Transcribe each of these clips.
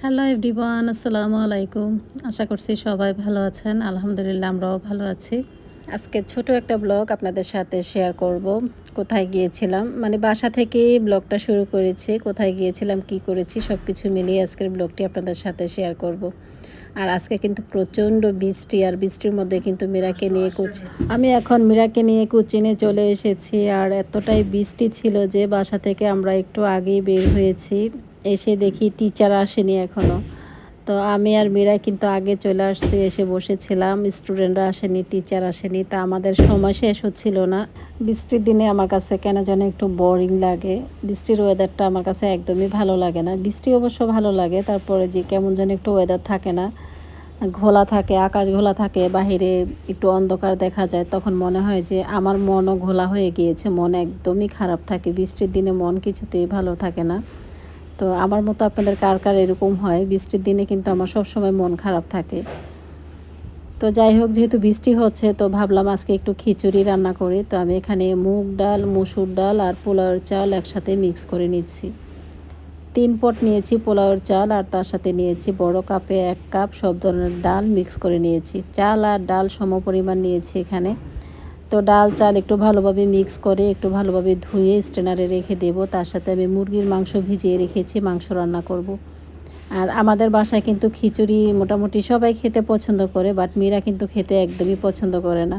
Hello everyone আসসালামু আলাইকুম আশা করছি সবাই ভালো আছেন আলহামদুলিল্লাহ আমরাও ভালো আছি আজকে ছোট একটা ব্লগ আপনাদের সাথে শেয়ার করব কোথায় গিয়েছিলাম মানে বাসা থেকেই ব্লগটা শুরু করেছি কোথায় গিয়েছিলাম কি করেছি সব কিছু মিলিয়ে আজকের ব্লগটি আপনাদের সাথে শেয়ার করব আর আজকে কিন্তু প্রচণ্ড বৃষ্টি আর বৃষ্টির মধ্যে কিন্তু মীরাকে নিয়ে কুচি আমি এখন মীরাকে নিয়ে কুচিনে চলে এসেছি আর এতটাই বৃষ্টি ছিল যে বাসা থেকে আমরা একটু আগেই বের হয়েছি এসে দেখি টিচার আসেনি এখনও তো আমি আর মীরা কিন্তু আগে চলে আসছি, এসে বসেছিলাম। স্টুডেন্টরা আসেনি টিচার আসেনি। তা আমাদের সময় শেষ হচ্ছিল না। বৃষ্টির দিনে আমার কাছে কেন যেন একটু বোরিং লাগে। বৃষ্টির ওয়েদারটা আমার কাছে একদমই ভালো লাগে না। বৃষ্টি অবশ্য ভালো লাগে, তারপরে যে কেমন যেন একটু ওয়েদার থাকে না। ঘোলা থাকে, আকাশ ঘোলা থাকে, বাহিরে একটু অন্ধকার দেখা যায়। তখন মনে হয় যে আমার মনও ঘোলা হয়ে গিয়েছে, মন একদমই খারাপ থাকে। বৃষ্টির দিনে মন কিছুতেই ভালো থাকে না। তো আমার মতো আপনাদের কার কার এরকম হয়? বৃষ্টির দিনে কিন্তু আমার সব সময় মন খারাপ থাকে। তো যাই হোক, যেহেতু বৃষ্টি হচ্ছে, তো ভাবলাম আজকে একটু খিচুড়ি রান্না করি। তো আমি এখানে মুগ ডাল, মুসুর ডাল আর পোলাওয়ের চাল একসাথে মিক্স করে নিচ্ছি। তিন পট নিয়েছি পোলাওয়ের চাল আর তার সাথে নিয়েছি বড় কাপে এক কাপ সব ধরনের ডাল মিক্স করে নিয়েছি। চাল আর ডাল সম পরিমাণ নিয়েছি এখানে। তো ডাল চাল একটু ভালোভাবে মিক্স করে একটু ভালোভাবে ধুয়ে স্টেনারে রেখে দেব। তার সাথে আমি মুরগির মাংস ভিজিয়ে রেখেছি, মাংস রান্না করব। আর আমাদের বাসায় কিন্তু খিচুড়ি মোটামুটি সবাই খেতে পছন্দ করে বাট মেয়েরা কিন্তু খেতে একদমই পছন্দ করে না।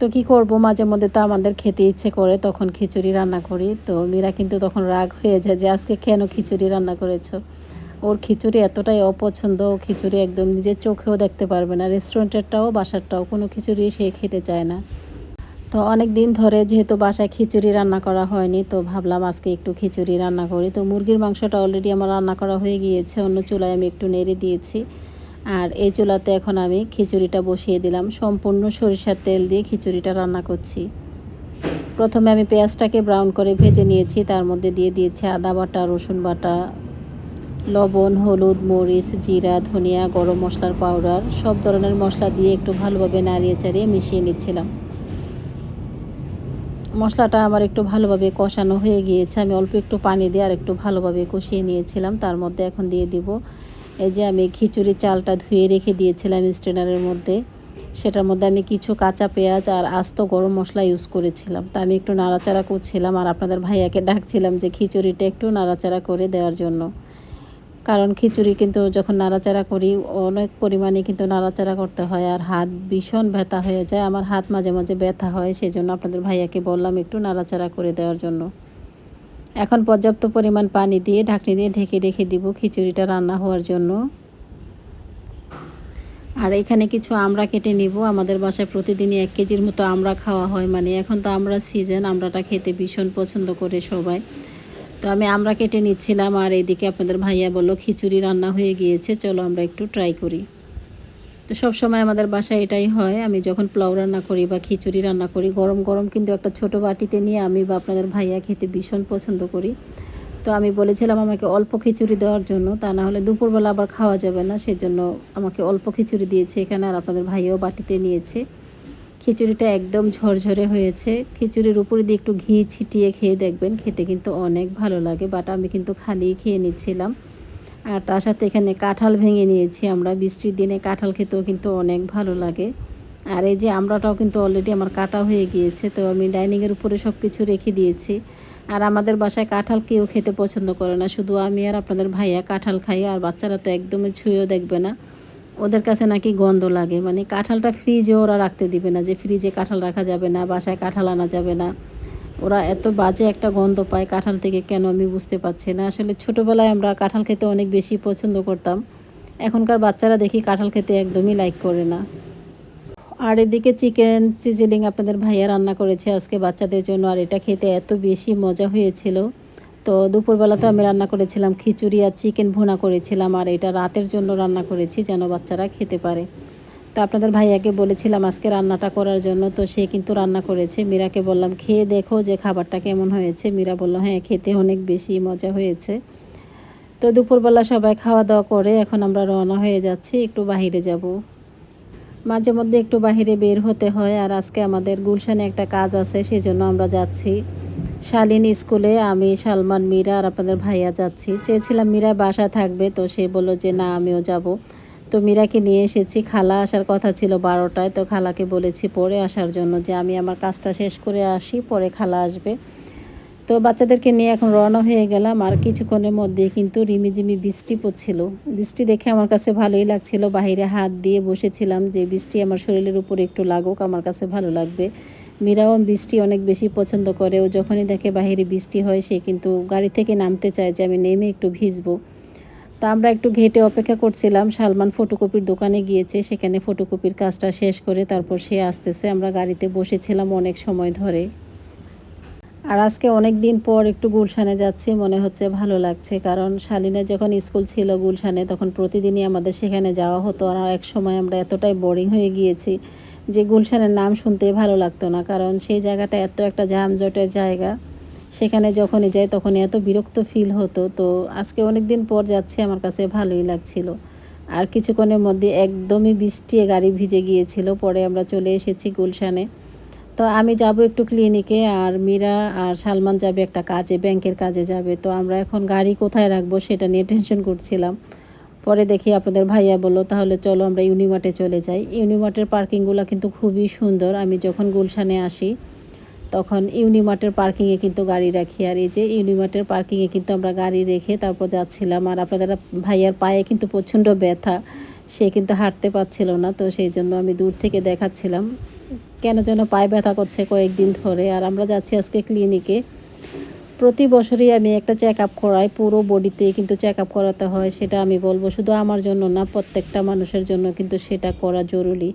তো কি করব? মাঝে মধ্যে তো আমাদের খেতে ইচ্ছে করে, তখন খিচুড়ি রান্না করি। তো মীরা কিন্তু তখন রাগ হয়ে যায় যে, আজকে কেন খিচুড়ি রান্না করেছ? ওর খিচুড়ি এতটাই অপছন্দ খিচুড়ি একদম নিজের চোখেও দেখতে পারবে না। রেস্টুরেন্টেরটাও বাসারটাও কোনো খিচুড়ি সে খেতে চায় না। তো অনেক দিন ধরে যেহেতু বাসায় খিচুড়ি রান্না করা হয়নি, তো ভাবলাম আজকে একটু খিচুড়ি রান্না করি। তো মুরগির মাংসটা অলরেডি আমার রান্না করা হয়ে গিয়েছে, অন্য চুলায় আমি একটু নেড়ে দিয়েছি। আর এই চুলাতে এখন আমি খিচুড়িটা বসিয়ে দিলাম, সম্পূর্ণ সরিষার তেল দিয়ে খিচুড়িটা রান্না করছি। প্রথমে আমি পেঁয়াজটাকে ব্রাউন করে ভেজে নিয়েছি, তার মধ্যে দিয়ে দিয়েছি আদা বাটা, রসুন বাটা, লবণ, হলুদ, মরিচ, জিরা, ধনিয়া, গরম মশলার পাউডার সব ধরনের মশলা দিয়ে একটু ভালোভাবে নাড়িয়ে চাড়িয়ে মিশিয়ে নিচ্ছিলাম। মশলাটা আমার একটু ভালোভাবে কষানো হয়ে গিয়েছে। আমি অল্প একটু পানি দিয়ে আর একটু ভালোভাবে কষিয়ে নিয়েছিলাম। তার মধ্যে এখন দিয়ে দিব। এই যে আমি খিচুড়ি চালটা ধুয়ে রেখে দিয়েছিলাম স্ট্রেনারের মধ্যে। সেটার মধ্যে আমি কিছু কাঁচা পেঁয়াজ আর আস্ত গরম মশলা ইউজ করেছিলাম। তা আমি একটু নাড়াচাড়া করছিলাম আর আপনাদের ভাইয়াকে ডাকছিলাম যে খিচুড়িটা একটু নাড়াচাড়া করে দেওয়ার জন্য। কারণ খিচুড়ি কিন্তু যখন নাড়াচাড়া করি, অনেক পরিমাণে কিন্তু নাড়াচাড়া করতে হয় আর হাত ভীষণ ব্যথা হয়ে যায়। আমার হাত মাঝে মাঝে ব্যথা হয় সেই জন্য আপনাদের ভাইয়াকে বললাম একটু নাড়াচাড়া করে দেওয়ার জন্য। এখন পর্যাপ্ত পরিমাণ পানি দিয়ে ঢাকনি দিয়ে ঢেকে রেখে দিব খিচুড়িটা রান্না হওয়ার জন্য। আর এখানে কিছু আমরা কেটে নিব। আমাদের বাসায় প্রতিদিনই এক কেজির মতো আমরা খাওয়া হয়। মানে এখন তো আমরা সিজন আমরাটা খেতে ভীষণ পছন্দ করে সবাই। তো আমি আমরা কেটে নিচ্ছিলাম আর এদিকে আপনাদের ভাইয়া বলল, খিচুড়ি রান্না হয়ে গিয়েছে, চলো আমরা একটু ট্রাই করি। তো সব সময় আমাদের বাসায় এটাই হয়, আমি যখন পোলাও রান্না করি বা খিচুড়ি রান্না করি, গরম গরম কিন্তু একটা ছোট বাটিতে নিয়ে আমি বা আপনাদের ভাইয়া খেতে ভীষণ পছন্দ করি। তো আমি বলেছিলাম আমাকে অল্প খিচুড়ি দেওয়ার জন্য, তা না হলে দুপুরবেলা আবার খাওয়া যাবে না, সেজন্য আমাকে অল্প খিচুড়ি দিয়েছে এখানে আর আপনাদের ভাইয়াও বাটিতে নিয়েছে। খিচুড়িটা একদম ঝরঝরে হয়েছে। খিচুড়ির উপরে দিয়ে একটু ঘি ছিটিয়ে খেয়ে দেখবেন, খেতে কিন্তু অনেক ভালো লাগে বাট আমি কিন্তু খালি খেয়ে নিচ্ছিলাম। আর তার সাথে এখানে কাঁঠাল ভেঙে নিয়েছি আমরা, বৃষ্টির দিনে কাঁঠাল খেতেও কিন্তু অনেক ভালো লাগে। আর এই যে আমরাটাও কিন্তু অলরেডি আমার কাটা হয়ে গিয়েছে, তো আমি ডাইনিংয়ের উপরে সব কিছু রেখে দিয়েছি। আর আমাদের বাসায় কাঁঠাল কেউ খেতে পছন্দ করে না, শুধু আমি আর আপনাদের ভাইয়া কাঁঠাল খাই, আর বাচ্চারা তো একদমই ছুঁয়েও দেখবে না। ওদের কাছে নাকি গন্ধ লাগে। মানে কাঁঠালটা ফ্রিজে ওরা রাখতে দিবে না যে ফ্রিজে কাঁঠাল রাখা যাবে না, বাসায় কাঁঠাল আনা যাবে না। ওরা এত বাজে একটা গন্ধ পায় কাঁঠাল থেকে, কেন আমি বুঝতে পারছি না। আসলে ছোটোবেলায় আমরা কাঁঠাল খেতে অনেক বেশি পছন্দ করতাম। এখনকার বাচ্চারা দেখি কাঁঠাল খেতে একদমই লাইক করে না। আর এদিকে চিকেন চিজিলিং আপনাদের ভাইয়া রান্না করেছে আজকে বাচ্চাদের জন্য, আর এটা খেতে এত বেশি মজা হয়েছিল। তো দুপুরবেলা তো আমি রান্না করেছিলাম খিচুড়ি আর চিকেন ভুনা করেছিলাম আর এটা রাতের জন্য রান্না করেছি যেন বাচ্চারা খেতে পারে। তো আপনাদের ভাইয়াকে বলেছিলাম আজকে রান্নাটা করার জন্য, তো সে কিন্তু রান্না করেছে। মীরাকে বললাম, খেয়ে দেখো যে খাবারটা কেমন হয়েছে। মীরা বলল হ্যাঁ খেতে অনেক বেশি মজা হয়েছে। তো দুপুরবেলা সবাই খাওয়া দাওয়া করে এখন আমরা রওনা হয়ে যাচ্ছি, একটু বাহিরে যাব। মাঝে মধ্যে একটু বাহিরে বের হতে হয় আর আজকে আমাদের গুলশানে একটা কাজ আছে সেই জন্য আমরা যাচ্ছি। শালিনী স্কুলে আমি সালমান, মীরা আর আপনাদের ভাইয়া যাচ্ছি। চেয়েছিলাম মীরা বাসা থাকবে, তো সে বলল যে, না, আমিও যাব। তো মীরাকে নিয়ে এসেছি। খালা আসার কথা ছিল বারোটায়, তো খালাকে বলেছি পরে আসার জন্য যে, আমি আমার কাজটা শেষ করে আসি, পরে খালা আসবে। তো বাচ্চাদেরকে নিয়ে এখন রওনা হয়ে গেলাম। আর কিছুক্ষণের মধ্যে কিন্তু রিমিঝিমি বৃষ্টি পড়ছিল। বৃষ্টি দেখে আমার কাছে ভালোই লাগছিল। বাইরে হাত দিয়ে বসেছিলাম যে, বৃষ্টি আমার শরীরের উপরে একটু লাগুক, আমার কাছে ভালো লাগবে। মীরাও বৃষ্টি অনেক বেশি পছন্দ করে। ও যখনই দেখে বাহিরে বৃষ্টি হয়, সে কিন্তু গাড়ি থেকে নামতে চায় যে আমি নেমে একটু ভিজবো। তা আমরা একটু ঘেটে অপেক্ষা করছিলাম। সালমান ফটোকপির দোকানে গিয়েছে, সেখানে ফটোকপির কাজটা শেষ করে তারপর সে আসতেছে। আমরা গাড়িতে বসেছিলাম অনেক সময় ধরে। আর আজকে অনেক দিন পর একটু গুলশানে যাচ্ছি, মনে হচ্ছে ভালো লাগছে। কারণ শালিনের যখন স্কুল ছিল গুলশানে, তখন প্রতিদিনই আমাদের সেখানে যাওয়া হতো। আর এক সময় আমরা এতটাই বোরিং হয়ে গিয়েছি যে গুলশানের নাম শুনতে ভালো লাগতো না, কারণ সেই জায়গাটা এত একটা যানজটের জায়গা। সেখানে যখনই যাই তখনই এত বিরক্ত ফিল হতো। তো আজকে অনেক দিন পর যাচ্ছে, আমার কাছে ভালোই লাগছিল। আর কিছুক্ষণের মধ্যে একদমই বৃষ্টি গাড়ি ভিজে গিয়েছিল। পরে আমরা চলে এসেছি গুলশানে। তো আমি যাব একটু ক্লিনিকে আর মীরা আর সালমান যাবে একটা কাজে ব্যাংকের কাজে যাবে। তো আমরা এখন গাড়ি কোথায় রাখব সেটা নিয়ে টেনশন করছিলাম। পরে দেখি আপনাদের ভাইয়া বলল, তাহলে চলো আমরা ইউনিমার্টে চলে যাই। ইউনিমার্টের পার্কিংগুলো কিন্তু খুবই সুন্দর। আমি যখন গুলশানে আসি, তখন ইউনিমার্টের পার্কিংয়ে কিন্তু গাড়ি রাখি। আর এই যে ইউনিমার্টের পার্কিংয়ে কিন্তু আমরা গাড়ি রেখে তারপর যাচ্ছিলাম। আর আপনাদের ভাইয়ার পায়ে কিন্তু প্রচণ্ড ব্যথা। সে কিন্তু হাঁটতে পারছিল না, তো সেই জন্য আমি দূর থেকে দেখাচ্ছিলাম। কেন যেন পায়ে ব্যথা করছে কয়েকদিন ধরে। আর আমরা যাচ্ছি আজকে ক্লিনিকে। প্রতি বছরই আমি একটা চেক আপ করাই, পুরো বডিতে কিন্তু চেক আপ করাতে হয়, সেটা আমি বলব। শুধু আমার জন্য না, প্রত্যেকটা মানুষের জন্য কিন্তু সেটা করা জরুরি।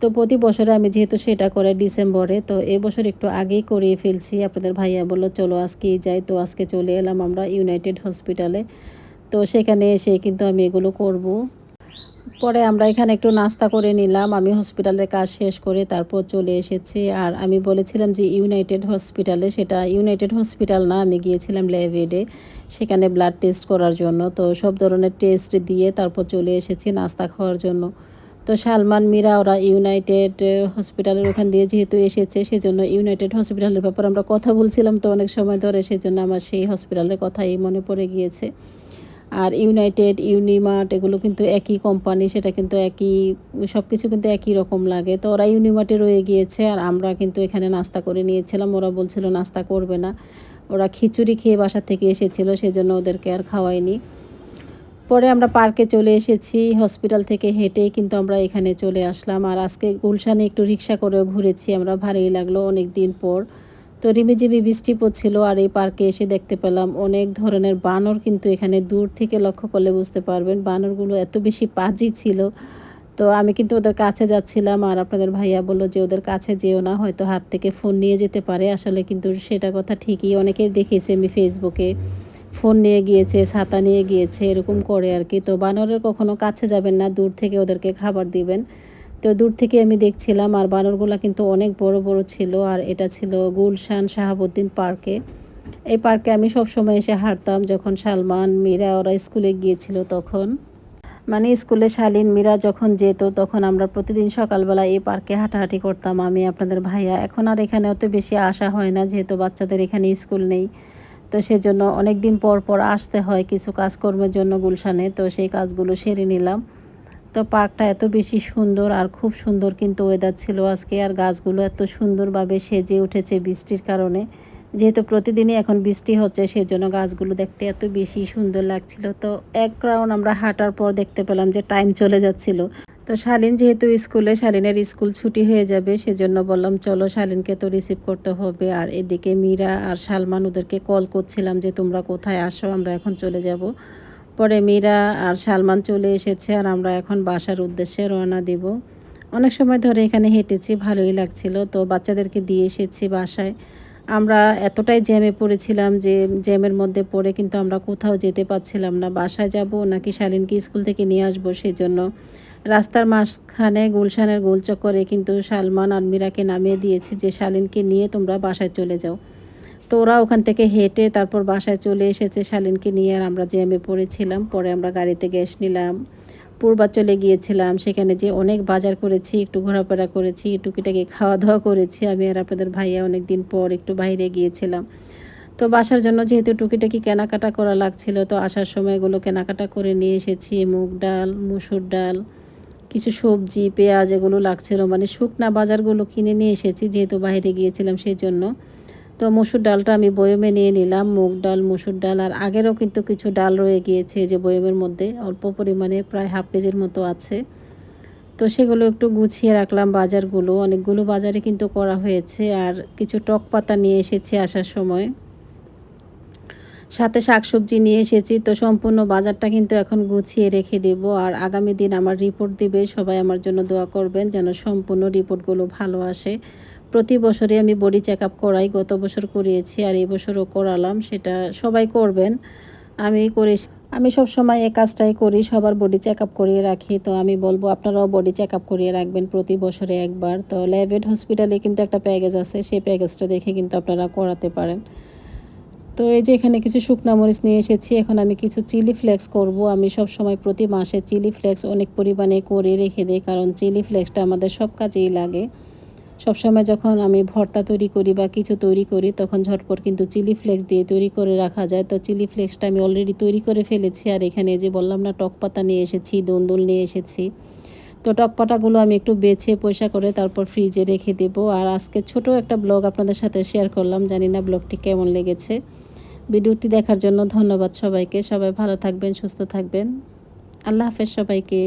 তো প্রতি বছরে আমি যেহেতু সেটা করে ডিসেম্বরে, তো এবছর একটু আগেই করিয়ে ফেলছি। আপনাদের ভাইয়া বলল, চলো আজকেই যাই। তো আজকে চলে এলাম আমরা ইউনাইটেড হসপিটালে তো সেখানে এসে কিন্তু আমি এগুলো করব। পরে আমরা এখানে একটু নাস্তা করে নিলাম। আমি হসপিটালের কাজ শেষ করে তারপর চলে এসেছি। আর আমি বলেছিলাম যে ইউনাইটেড হসপিটালে, সেটা ইউনাইটেড হসপিটাল না, আমি গিয়েছিলাম ল্যাবেডে সেখানে ব্লাড টেস্ট করার জন্য। তো সব ধরনের টেস্ট দিয়ে তারপর চলে এসেছি নাস্তা খাওয়ার জন্য। তো সালমান, মীরা, ওরা ইউনাইটেড হসপিটালের ওখান দিয়ে যেহেতু এসেছে, সেজন্য ইউনাইটেড হসপিটালের ব্যাপারে আমরা কথা বলছিলাম তো অনেক সময় ধরে, সেজন্য আমার সেই হসপিটালের কথাই মনে পড়ে গিয়েছে। আর ইউনাইটেড ইউনিমার্ট এগুলো কিন্তু একই কোম্পানি সেটা কিন্তু একই সব কিছু কিন্তু একই রকম লাগে। তো ওরা ইউনিমার্টে রয়ে গিয়েছে আর আমরা কিন্তু এখানে নাস্তা করে নিয়েছিলাম। ওরা বলছিল নাস্তা করবে না। ওরা খিচুড়ি খেয়ে বাসা থেকে এসেছিল, সেজন্য ওদেরকে আর খাওয়াইনি পরে আমরা পার্কে চলে এসেছি হসপিটাল থেকে হেঁটেই কিন্তু আমরা এখানে চলে আসলাম। আর আজকে গুলশানে একটু রিক্সা করেও ঘুরেছি, আমরা ভালোই লাগল অনেক দিন পর। তো রিমিজিমি বৃষ্টি পড়ছিল আর এই পার্কে এসে দেখতে পেলাম অনেক ধরনের বানর কিন্তু এখানে দূর থেকে লক্ষ্য করলে বুঝতে পারবেন। বানরগুলো এত বেশি পাজি ছিল। তো আমি কিন্তু ওদের কাছে যাচ্ছিলাম আর আপনাদের ভাইয়া বলল যে ওদের কাছে যেও না, হয়তো হাত থেকে ফোন নিয়ে যেতে পারে। আসলে কিন্তু সেটা কথা ঠিকই অনেকেই দেখেছি আমি ফেসবুকে। ফোন নিয়ে গিয়েছে, ছাতা নিয়ে গিয়েছে, এরকম করে আর কি। তো বানরের কখনো কাছে যাবেন না, দূর থেকে ওদেরকে খাবার দিবেন। তো দূর থেকে আমি দেখছিলাম আর বানরগুলো কিন্তু অনেক বড় বড় ছিল আর এটা ছিল গুলশান শাহাবুদ্দিন পার্কে। এই পার্কে আমি সব সময় এসে হাঁটতাম যখন সালমান, মীরা ওরা স্কুলে গিয়েছিল তখন। মানে স্কুলে শালীন মীরা যখন যেত তখন আমরা প্রতিদিন সকালবেলা এই পার্কে হাঁটাহাঁটি করতাম আমি, আপনাদের ভাইয়া। এখন আর এখানে অত বেশি আসা হয় না, যেহেতু বাচ্চাদের এখানে স্কুল নেই। তো সেজন্য অনেক দিন পর পর আসতে হয় কিছু কাজকর্মের জন্য গুলশানে, তো সেই কাজগুলো সেরে নিলাম। তো পার্কটা এত বেশি সুন্দর আর খুব সুন্দর কিন্তু ওয়েদার ছিল আজকে। আর গাছগুলো এত সুন্দরভাবে সেজে উঠেছে বৃষ্টির কারণে। যেহেতু প্রতিদিনই এখন বৃষ্টি হচ্ছে সেই জন্য গাছগুলো দেখতে এত বেশি সুন্দর লাগছিল। তো এক রাউন্ড আমরা হাঁটার পর দেখতে পেলাম যে টাইম চলে যাচ্ছিল। তো শালিন যেহেতু স্কুলে, শালিনের স্কুল ছুটি হয়ে যাবে, সেজন্য বললাম, চলো শালিনকে তো রিসিভ করতে হবে। আর এদিকে মীরা আর সালমান ওদেরকে কল করছিলাম যে, তোমরা কোথায় আসো? আমরা এখন চলে যাব। পরে মীরা আর সালমান চলে এসেছে আর আমরা এখন বাসার উদ্দেশ্যে রওনা দিব। অনেক সময় ধরে এখানে হেঁটেছি, ভালোই লাগছিল। তো বাচ্চাদেরকে দিয়ে এসেছি বাসায়। আমরা এতটাই জ্যামে পড়েছিলাম যে জ্যামের মধ্যে পড়ে কিন্তু আমরা কোথাও যেতে পারছিলাম না। বাসায় যাব নাকি শালিনকে স্কুল থেকে নিয়ে আসব সেই জন্য রাস্তার মাঝখানে গুলশানের গোলচক্করে কিন্তু সালমান আর মীরাকে নামিয়ে দিয়েছি যে, শালিনকে নিয়ে তোমরা বাসায় চলে যাও। তো ওরা ওখান থেকে হেঁটে তারপর বাসায় চলে এসেছে শালিনকে নিয়ে আর আমরা জ্যামে পড়েছিলাম। পরে আমরা গাড়িতে গ্যাস নিলাম। পূর্বাচলে গিয়েছিলাম। সেখানে যে অনেক বাজার করেছি, একটু ঘোরাফেরা করেছি টুকিটাকি খাওয়া দাওয়া করেছি। আমি আর আপনাদের ভাইয়া অনেক দিন পর একটু বাইরে গিয়েছিলাম। তো বাসার জন্য যেহেতু টুকিটাকি কেনাকাটা করা লাগছিল, তো আসার সময় এগুলো কেনাকাটা করে নিয়ে এসেছি। মুগ ডাল, মুসুর ডাল, কিছু সবজি, পেঁয়াজ এগুলো লাগছিল। মানে শুকনা বাজারগুলো কিনে নিয়ে এসেছি, যেহেতু বাইরে গিয়েছিলাম সেই জন্য। তো মসুর ডালটা আমি বয়মে নিয়ে নিলাম, মুগ ডাল, মসুর ডাল, আর আগেরও কিন্তু কিছু ডাল রয়ে গিয়েছে যে বয়মের মধ্যে, অল্প পরিমাণে প্রায় হাফ কেজির মতো আছে। তো সেগুলো একটু গুছিয়ে রাখলাম বাজারগুলো, অনেকগুলো বাজারে কিন্তু করা হয়েছে, আর কিছু টক পাতা নিয়ে এসেছি আসার সময়। সাথে শাকসবজি নিয়ে এসেছি, তো সম্পূর্ণ বাজারটা কিন্তু এখন গুছিয়ে রেখে দেব, আর আগামী দিন আমার রিপোর্ট দিবে, সবাই আমার জন্য দোয়া করবেন যেন সম্পূর্ণ রিপোর্টগুলো ভালো আসে। প্রতি বছরে আমি বডি চেক আপ করাই, গত বছর করিয়েছি আর এই বছরও করালাম, সেটা সবাই করবেন। আমি করে, আমি সব সময় এই কাজটাই করি, সবার বডি চেক আপ করিয়ে রাখি। তো আমি বলব, আপনারাও বডি চেক আপ করিয়ে রাখবেন প্রতি বছরে একবার। তো ল্যাবেড হসপিটালে কিন্তু একটা প্যাকেজ আছে, সেই প্যাকেজটা দেখে কিন্তু আপনারা করাতে পারেন। তো এই যে এখানে কিছু শুকনা মরিচ নিয়ে এসেছি, এখন আমি কিছু চিলি ফ্লেক্স করব। আমি সব সময় প্রতি মাসে চিলি ফ্লেক্স অনেক পরিমাণে করে রেখে দিই, কারণ চিলি ফ্লেক্সটা আমাদের সব কাজেই লাগে। সবসময় যখন আমি ভর্তা তৈরি করি বা কিছু তৈরি করি, তখন ঝটপট কিন্তু চিলি ফ্লেক্স দিয়ে তৈরি করে রাখা যায়। তো চিলি ফ্লেক্সটা আমি অলরেডি তৈরি করে ফেলেছি। আর এখানে যে বললাম না, টক পাতা নিয়ে এসেছি দন্দুল নিয়ে এসেছি। তো টক পাতাগুলো আমি একটু বেছে পয়সা করে তারপর ফ্রিজে রেখে দেব। আর আজকে ছোট একটা ব্লগ আপনাদের সাথে শেয়ার করলাম। জানি না ব্লগটি কেমন লেগেছে। ভিডিওটি দেখার জন্য ধন্যবাদ সবাইকে। সবাই ভালো থাকবেন, সুস্থ থাকবেন। আল্লাহ হাফেজ সবাইকে।